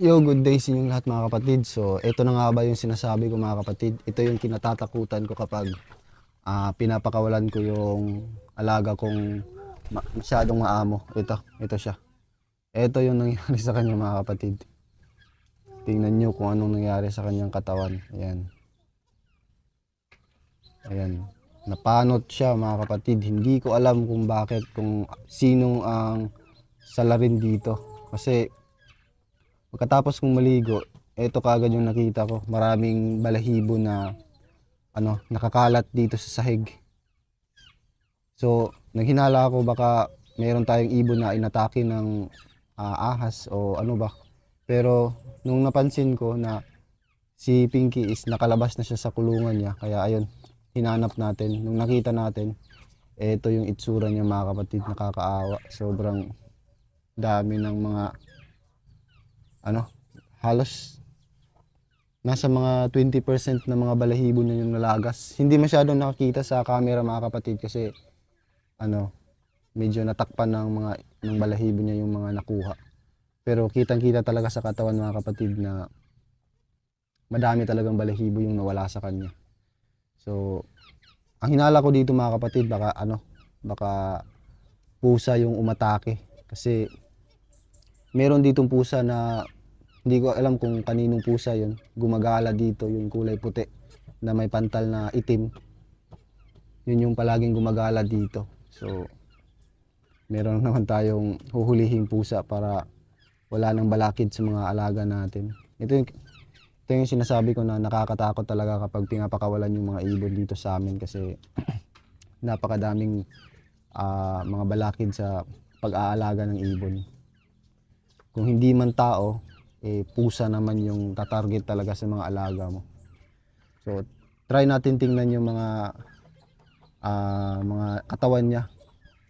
Yo, good day sa inyong lahat mga kapatid. So, ito na nga ba yung sinasabi ko mga kapatid. Ito yung kinatatakutan ko kapag ah, pinapakawalan ko yung alaga kong ma- masyadong maamo. Ito, ito siya. Ito yung nangyari sa kanya mga kapatid. Tingnan nyo kung anong nangyari sa kanyang katawan. Ayan. Ayan. Napanot siya mga kapatid. Hindi ko alam kung bakit, kung sinong ang salarin dito. Kasi Pagkatapos kong maligo, ito kagad yung nakita ko. Maraming balahibo na ano, nakakalat dito sa sahig. So, naghinala ako baka meron tayong ibon na inatake ng ah, ahas o ano ba. Pero nung napansin ko na si Pinky is nakalabas na siya sa kulungan niya, kaya ayun, hinanap natin. Nung nakita natin, ito yung itsura niya mga kapatid, nakakaawa. Sobrang dami ng mga ano, halos nasa mga 20% na mga balahibo na yung nalagas. Hindi masyadong nakakita sa camera mga kapatid kasi ano, medyo natakpan ng mga ng balahibo niya yung mga nakuha. Pero kitang-kita talaga sa katawan mga kapatid na madami talagang balahibo yung nawala sa kanya. So, ang hinala ko dito mga kapatid baka ano, baka pusa yung umatake kasi meron ditong pusa na hindi ko alam kung kaninong pusa yun. Gumagala dito yung kulay puti na may pantal na itim. Yun yung palaging gumagala dito. So, meron naman tayong huhulihing pusa para wala nang balakid sa mga alaga natin. Ito yung, ito yung sinasabi ko na nakakatakot talaga kapag pinapakawalan yung mga ibon dito sa amin kasi napakadaming ah, mga balakid sa pag-aalaga ng ibon kung hindi man tao, eh, pusa naman yung tatarget talaga sa mga alaga mo. So, try natin tingnan yung mga ah, mga katawan niya.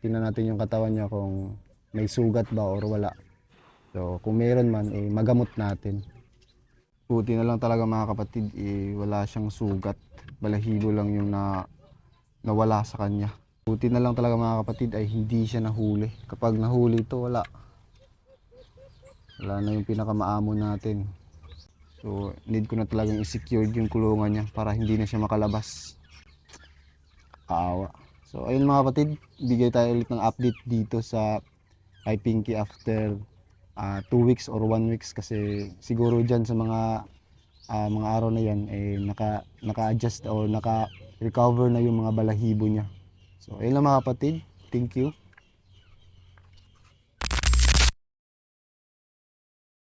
Tingnan natin yung katawan niya kung may sugat ba or wala. So, kung meron man, eh, magamot natin. Buti na lang talaga mga kapatid, eh, wala siyang sugat. Balahibo lang yung na, nawala sa kanya. Buti na lang talaga mga kapatid ay hindi siya nahuli. Kapag nahuli ito, wala wala na yung pinakamaamo natin. So, need ko na talagang i-secure yung kulungan niya para hindi na siya makalabas. Kaawa. So, ayun mga kapatid, bigay tayo ulit ng update dito sa kay Pinky after 2 weeks or 1 weeks kasi siguro dyan sa mga ah, mga araw na yan eh naka naka-adjust or naka-recover na yung mga balahibo niya. So, ayun lang mga kapatid. Thank you.